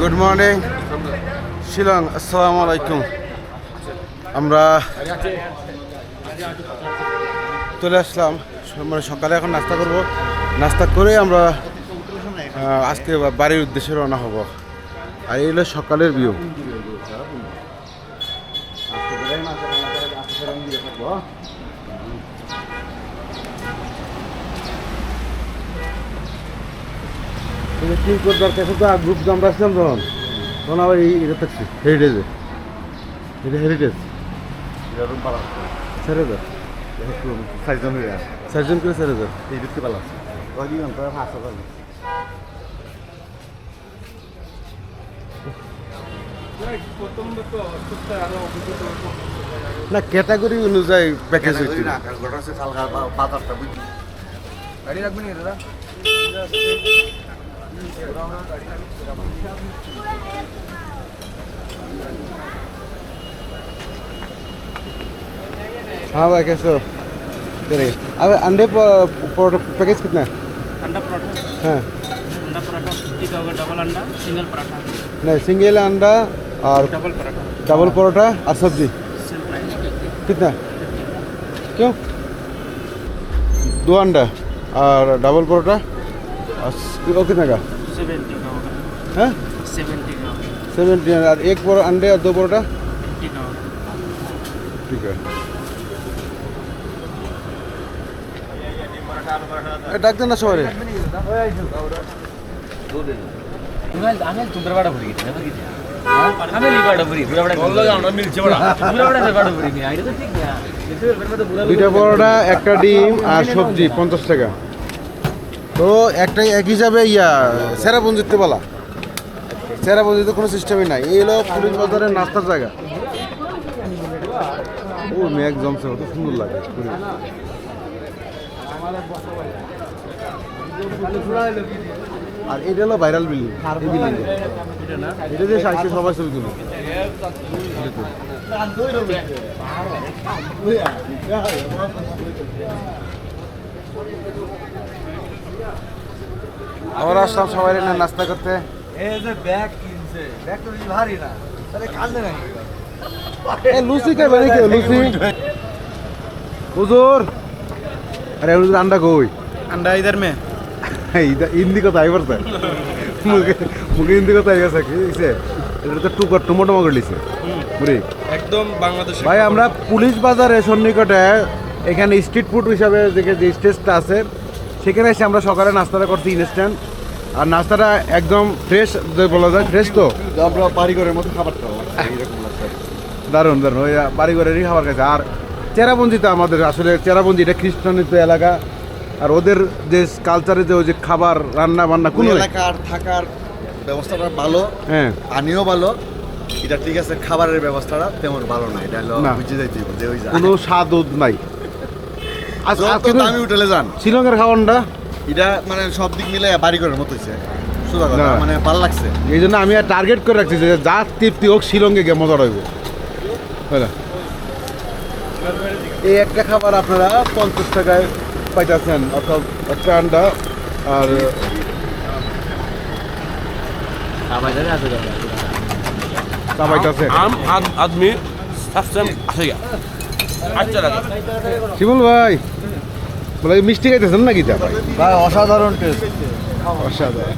Good morning Shillong আসসালামু আলাইকুম আমরা চলে আসলাম মানে সকালে এখন নাস্তা করব নাস্তা করে আমরা আজকে বাড়ির উদ্দেশ্যে রওনা হব আর এই হলো সকালের ভিউ কি করবার কাছে তো গ্রুপ আমরা আসলাম তখন। তখন আবার এই এটা থাকছি হেরিটেজে এটা হেরিটেজ ছেড়ে দাও সাইজন হয়ে সার্জন করে ছেড়ে দাও এই ওই অন্তর হাসা পাবে না ক্যাটাগরি অনুযায়ী প্যাকেজ হচ্ছে গাড়ি রাখবেন দাদা? हाँ भाई कैसे हो? चलिए अब अंडे पैकेज कितना है? अंडा पराठा। हाँ। अंडा पराठा डबल अंडा सिंगल पराठा। नहीं सिंगल अंडा और डबल पराठा। डबल परोठा और सब्ज़ी। कितना? क्यों? दो अंडा और डबल परोठा? किलो कितने का हैं सेवेंटी और एक पर अंडे और ঠিক একটা ডিম আর সবজি পঞ্চাশ টাকা তো একটা এক হিসাবে ইয়া, সেরাপুঞ্জিতে বলা। সেরাপুঞ্জিতে কোনো সিস্টেমই নাই। এই হলো পুলিশ বাজারের নাস্তার জায়গা। ও, মেঘ জমছে, কত সুন্দর লাগে। আর এটা হলো ভাইরাল বিল্ডিং এই বিল্ডিং এটা দিয়ে সাইকে সবাই ছবি তুলো। ওরা সব সবাই এনে নাস্তা করতে যে ব্যাগ কিনছে ব্যাগ তো ভারী না তাহলে হুজুর আরে হুজুর আন্ডা কই আন্ডা মে হিন্দি কথা আইবার কথা এটা তো টুকর টমেটো মগর পুরি একদম বাংলাদেশ ভাই আমরা পুলিশ বাজারের সন্নিকটে এখানে স্ট্রিট ফুড হিসাবে যে স্টেজটা আছে সেখানে এসে আমরা সকালে নাস্তাটা করছি ইনস্ট্যান্ট আর নাস্তাটা একদম ফ্রেশ বলা যায় ফ্রেশ তো। আমরা বাড়িঘরের মতো খাবার খাব। লাগছে। দারুণ দারুণ। ওই বাড়িঘরেরই খাবার খাইছে। আর চেরাপঞ্জিতে আমাদের আসলে চেরাপঞ্জি এটা খ্রিস্টানিত এলাকা। আর ওদের যে কালচারে যে ওই যে খাবার রান্না বান্না কোন এলাকার থাকার ব্যবস্থাটা ভালো হ্যাঁ। পানিও ভালো। এটা ঠিক আছে খাবারের ব্যবস্থাটা তেমন ভালো না। এটা হলো বুঝে যাইতে কোনো স্বাদ নাই। আজকে তো দামি হোটেলে যান শ্রীলঙ্কার খাবারটা এটা মানে সব দিক মিলে বাড়িঘরের মতো হয়েছে সোজা কথা না। মানে ভালো লাগছে এই জন্য আমি আর টার্গেট করে রাখছি যে যা তৃপ্তি হোক শিলংয়ে গিয়ে মজা রইব বুঝলা এই একটা খাবার আপনারা পঞ্চাশ টাকায় পাইতেছেন অর্থাৎ একটা আন্ডা আর বাজারে আছে তা পাইতেছেন आम आद- आदमी सबसे अच्छा अच्छा लगा শিমুল ভাই বলে মিষ্টি খাইতেছেন নাকি তা? ভাই ভাই অসাধারণ। টেস্ট অসাধারণ